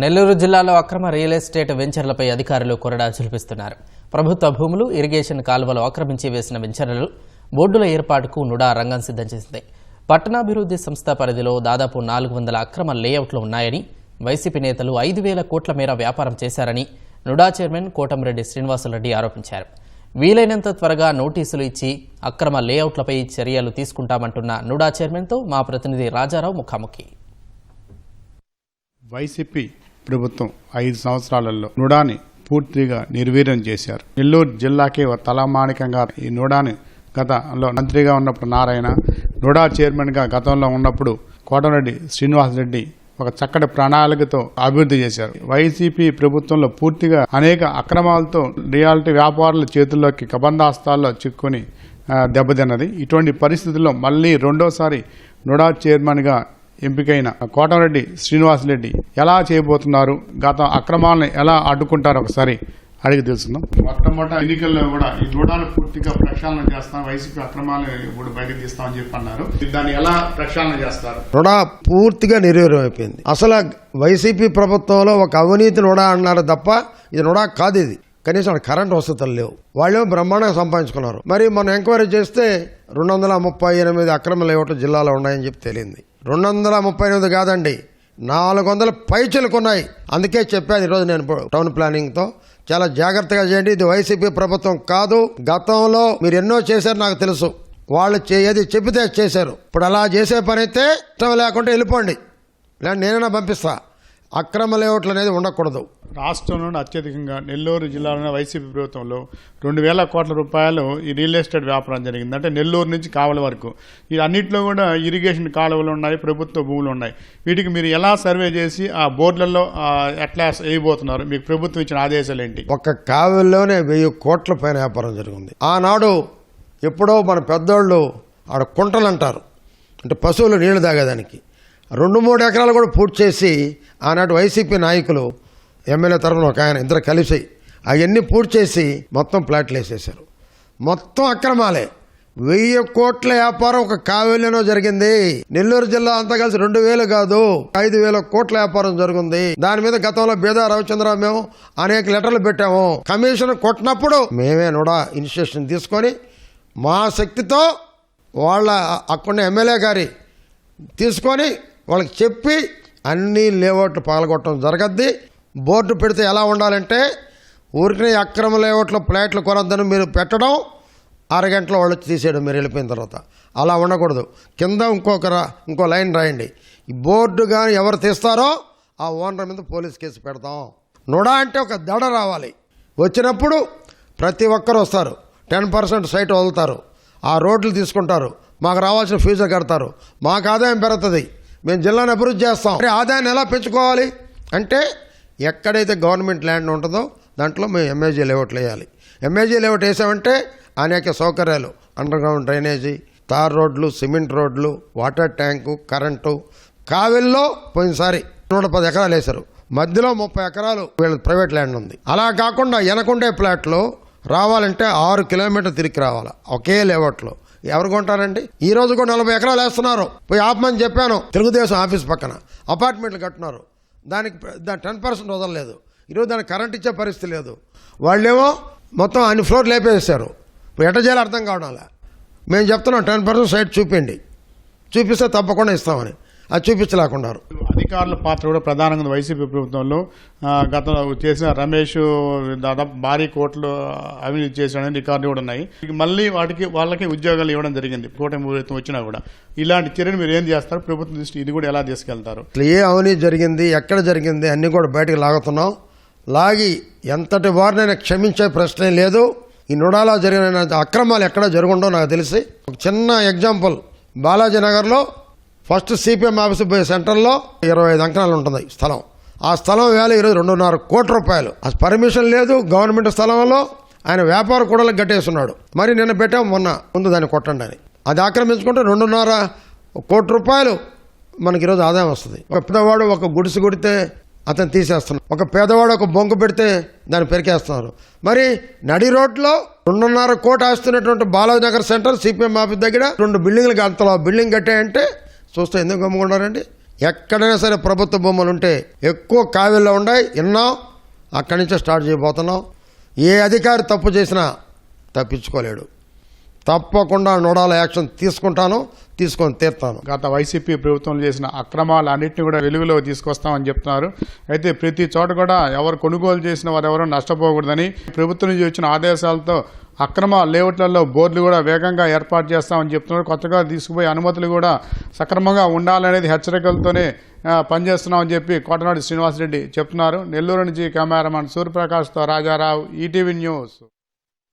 నెల్లూరు జిల్లాలో అక్రమ real estate వెంచర్లపై అధికారులు కొరడా చూపిస్తున్నారు ప్రభుత్వ భూములు ఇరిగేషన్ కాలువలు ఆక్రమించి వేసిన వెంచర్లు బోర్డుల ఏర్పాటుకు నుడా రంగం సిద్ధం చేసింది. పట్టణాభివృద్ధి సంస్థ పరిధిలో దాదాపు నాలుగు వందల అక్రమ లేఅవుట్లు ఉన్నాయని వైసీపీ నేతలు ఐదు వేల కోట్ల మేర వ్యాపారం చేశారని నుడా చైర్మన్ కోటమిరెడ్డి శ్రీనివాసరెడ్డి ఆరోపించారు. వీలైనంత త్వరగా నోటీసులు ఇచ్చి అక్రమ లేఅవుట్లపై చర్యలు తీసుకుంటామంటున్న నుడా చైర్మన్తో మా ప్రతినిధి రాజారావు ముఖాముఖి. వైసీపీ ప్రభుత్వం ఐదు సంవత్సరాలలో నుడాని పూర్తిగా నిర్వీర్యం చేశారు. నెల్లూరు జిల్లాకే తలమానికంగా ఈ నుడాని గతంలో మంత్రిగా ఉన్నప్పుడు నారాయణ నుడా చైర్మన్గా గతంలో ఉన్నప్పుడు కోటరెడ్డి శ్రీనివాసరెడ్డి ఒక చక్కటి ప్రణాళికతో అభివృద్ధి చేశారు. వైసీపీ ప్రభుత్వంలో పూర్తిగా అనేక అక్రమాలతో రియాలిటీ వ్యాపారుల చేతుల్లోకి కబంధాస్తాల్లో చిక్కుని దెబ్బతిన్నది. ఇటువంటి పరిస్థితుల్లో మళ్ళీ రెండోసారి నుడా చైర్మన్గా ఎంపికైన కోటరెడ్డి శ్రీనివాసరెడ్డి ఎలా చేయబోతున్నారు? గత అక్రమాలను ఎలా అడ్డుకుంటారు ఒకసారి అడిగి తెలుసుకుందాం. మొట్టమొదటి ఎన్నికల్లో కూడా ఈ నూడాలు పూర్తిగా ప్రక్షాళన చేస్తాం వైసీపీ అక్రమాలను ఇప్పుడు బయటకు తీస్తామని చెప్పి అన్నారు దాన్ని ఎలా ప్రక్షాళన చేస్తారు? రుణ పూర్తిగా నిర్వీర్యం అయిపోయింది అసలు వైసీపీ ప్రభుత్వంలో ఒక అవినీతి నుడా అన్నారు తప్ప ఇది నుడా కాదు ఇది. కనీసం అక్కడ కరెంట్ వసతులు లేవు. వాళ్ళు బ్రహ్మాండంగా సంపాదించుకున్నారు. మరి మనం ఎంక్వైరీ చేస్తే రెండు వందల ముప్పై ఎనిమిది అక్రమ లేఅవుట్లు జిల్లాలో ఉన్నాయని చెప్పి తెలియంది. రెండు వందల ముప్పై ఎనిమిది కాదండి. నాలుగు వందల పైచలకు ఉన్నాయి అందుకే చెప్పాను ఈరోజు నేను టౌన్ ప్లానింగ్తో. చాలా జాగ్రత్తగా చేయండి. ఇది వైసీపీ ప్రభుత్వం కాదు. గతంలో మీరు ఎన్నో చేశారు నాకు తెలుసు. వాళ్ళు చే- ఏది చెప్పితే చేశారు. ఇప్పుడు అలా చేసే పని అయితే ఇష్టం లేకుండా వెళ్ళిపోండి. లేదా నేనైనా పంపిస్తా. అక్రమ లేఅవుట్లు అనేది ఉండకూడదు. రాష్ట్రంలోనే అత్యధికంగా నెల్లూరు జిల్లాలోని వైసీపీ ప్రభుత్వంలో రెండు వేల కోట్ల రూపాయలు ఈ రియల్ ఎస్టేట్ వ్యాపారం జరిగింది. అంటే నెల్లూరు నుంచి కావల వరకు. ఈ అన్నింటిలో కూడా ఇరిగేషన్ కాలువలు ఉన్నాయి ప్రభుత్వ భూములు ఉన్నాయి. వీటికి మీరు ఎలా సర్వే చేసి ఆ బోర్డులలో ఎట్లా వేయబోతున్నారు? మీకు ప్రభుత్వం ఇచ్చిన ఆదేశాలు ఏంటి? ఒక్క కావిల్లోనే వెయ్యి కోట్ల పైన వ్యాపారం జరిగింది. ఆనాడు ఎప్పుడో మన పెద్దోళ్ళు ఆడ కుంటలు అంటారు అంటే పశువులు నీళ్ళు తాగేదానికి. రెండు మూడు ఎకరాలు కూడా పూర్తి చేసి ఆనాటి వైసీపీ నాయకులు ఎమ్మెల్యే తరఫున ఒక ఆయన ఇద్దరు కలిసి అవన్నీ పూర్తి చేసి మొత్తం ప్లాట్లు వేసేసారు మొత్తం అక్రమాలే. వెయ్యి కోట్ల వ్యాపారం ఒక కావేలిలో జరిగింది. నెల్లూరు జిల్లా అంతా కలిసి రెండు వేలు కాదు ఐదు వేల కోట్ల వ్యాపారం జరిగింది. దాని మీద గతంలో బేదా రవిచంద్ర మేము అనేక లెటర్లు పెట్టాము. కమిషన్ కొట్టినప్పుడు మేమే కూడా ఇనిషియేషన్ తీసుకొని మా శక్తితో వాళ్ళ అక్కడ ఎమ్మెల్యే గారి తీసుకొని వాళ్ళకి చెప్పి అన్ని లేఅవుట్లు పాల్గొట్టడం జరగద్ది. బోర్డు పెడితే ఎలా ఉండాలంటే ఊరికి అక్రమ లేఅవుట్లో ప్లేట్లు కొనొద్దని మీరు పెట్టడం అరగంటలో వాళ్ళు వచ్చి తీసేయడం మీరు వెళ్ళిపోయిన తర్వాత. అలా ఉండకూడదు. కింద ఇంకొక ఇంకో లైన్ రాయండి. ఈ బోర్డు కానీ ఎవరు తీస్తారో ఆ ఓనర్ మీద పోలీస్ కేసు పెడతాం. నుడ అంటే ఒక దడ రావాలి. వచ్చినప్పుడు ప్రతి ఒక్కరు వస్తారు. టెన్ పర్సెంట్ సైట్ వదులుతారు. ఆ రోడ్లు తీసుకుంటారు. మాకు రావాల్సిన ఫీజు కడతారు. మాకు ఆదాయం పెరుగుతుంది. మేము జిల్లాను అభివృద్ధి చేస్తాం. మరి ఆదాయాన్ని ఎలా పెంచుకోవాలి? అంటే ఎక్కడైతే గవర్నమెంట్ ల్యాండ్ ఉంటుందో దాంట్లో మేము ఎంఏజీ లేఅవుట్లు వేయాలి. ఎంఏజీ లేఅవుట్ వేసామంటే అనేక సౌకర్యాలు. అండర్ గ్రౌండ్ డ్రైనేజీ తార్ రోడ్లు సిమెంట్ రోడ్లు వాటర్ ట్యాంకు కరెంటు. కావిల్లో పోయినసారి నూట పది ఎకరాలు వేశారు. మధ్యలో ముప్పై ఎకరాలు వీళ్ళ ప్రైవేట్ ల్యాండ్ ఉంది. అలా కాకుండా వెనకుండే ప్లాట్లో రావాలంటే ఆరు కిలోమీటర్ తిరిగి రావాలి. ఒకే లేఅవుట్లో. ఎవరు కొంటారండి? ఈ రోజు కూడా నలభై ఎకరాలు వేస్తున్నారు. పోయి ఆపమని చెప్పాను. తెలుగుదేశం ఆఫీస్ పక్కన. అపార్ట్మెంట్లు కట్టున్నారు. దానికి దాని టెన్ పర్సెంట్ వదలలేదు. ఈరోజు దానికి కరెంట్ ఇచ్చే పరిస్థితి లేదు. వాళ్ళేమో మొత్తం అన్ని ఫ్లోర్ లేపేసారు ఇప్పుడు ఎట్ట చేయాలో అర్థం కావడం అలా మేము చెప్తున్నాం టెన్ పర్సెంట్ సైట్ చూపించండి. చూపిస్తే తప్పకుండా ఇస్తామని. అది చూపించలేకున్నారు అధికారుల పాత్ర కూడా ప్రధానంగా వైసీపీ ప్రభుత్వంలో. గతంలో చేసిన రమేష్ దాదాపు భారీ కోట్లు అవినీతి చేశాడని రికార్డు కూడా ఉన్నాయి. మళ్ళీ వాటికి వాళ్ళకి ఉద్యోగాలు ఇవ్వడం జరిగింది. కూటమి ప్రభుత్వం వచ్చినా కూడా. ఇలాంటి చర్యలు మీరు ఏం చేస్తారు? ప్రభుత్వం దృష్టి ఇది కూడా ఎలా తీసుకెళ్తారు? ఏ అవినీతి జరిగింది? ఎక్కడ జరిగింది? అన్నీ కూడా బయటకు లాగుతున్నాం. లాగి ఎంతటి వారినైనా క్షమించే ప్రశ్నే లేదు. ఈ నుడాలో జరిగిన అక్రమాలు ఎక్కడ జరుగుండో నాకు తెలిసి. ఒక చిన్న ఎగ్జాంపుల్ బాలాజీ నగర్లో ఫస్ట్ సిపిఎం ఆఫీస్ పోయే సెంటర్లో ఇరవై ఐదు అంకణాలు ఉంటుంది స్థలం. ఆ స్థలం వేల ఈరోజు రెండున్నర కోటి రూపాయలు. ఆ పర్మిషన్ లేదు గవర్నమెంట్ స్థలంలో. ఆయన వ్యాపార కూడలకు గట్టేస్తున్నాడు మరి నిన్న పెట్టాం మొన్న. ముందు దాన్ని కొట్టండి అని. అది ఆక్రమించుకుంటే రెండున్నర కోటి రూపాయలు మనకి ఈరోజు ఆదాయం వస్తుంది. ఒక పెద్దవాడు ఒక గుడిసె కొడితే అతను తీసేస్తున్నాడు. ఒక పేదవాడు ఒక బొంకు పెడితే దాన్ని పెరికేస్తున్నారు. మరి నడి రోడ్లో రెండున్నర కోట ఆస్తున్నటువంటి Balaji Nagar centre CPM office దగ్గర రెండు బిల్డింగ్లు అంతలో బిల్డింగ్ కట్టాయంటే చూస్తే ఎందుకు గమ్ముకున్నారండి? ఎక్కడైనా సరే ప్రభుత్వ బొమ్మలు ఉంటే ఎక్కువ కావిల్లో ఉన్నాయి విన్నాం అక్కడి నుంచే స్టార్ట్ చేయబోతున్నాం. ఏ అధికారి తప్పు చేసినా తప్పించుకోలేడు. తప్పకుండా నోడాల యాక్షన్ తీసుకుంటాను తీసుకొని తీర్తాను. గత వైసీపీ ప్రభుత్వం చేసిన అక్రమాలు అన్నింటినీ కూడా వెలుగులో తీసుకొస్తామని చెప్తున్నారు. అయితే ప్రతి చోట కూడా ఎవరు కొనుగోలు చేసిన వారు ఎవరు నష్టపోకూడదని ప్రభుత్వం నుంచి వచ్చిన ఆదేశాలతో అక్రమ లేఅవుట్లలో బోర్డులు కూడా వేగంగా ఏర్పాటు చేస్తామని చెప్తున్నారు. కొత్తగా తీసుకుపోయే అనుమతులు కూడా సక్రమంగా ఉండాలనేది హెచ్చరికలతోనే పనిచేస్తున్నామని చెప్పి కోటనాడు శ్రీనివాసరెడ్డి చెప్తున్నారు. నెల్లూరు నుంచి కెమెరామన్ సూర్యప్రకాష్తో రాజారావు ఈటీవీ న్యూస్.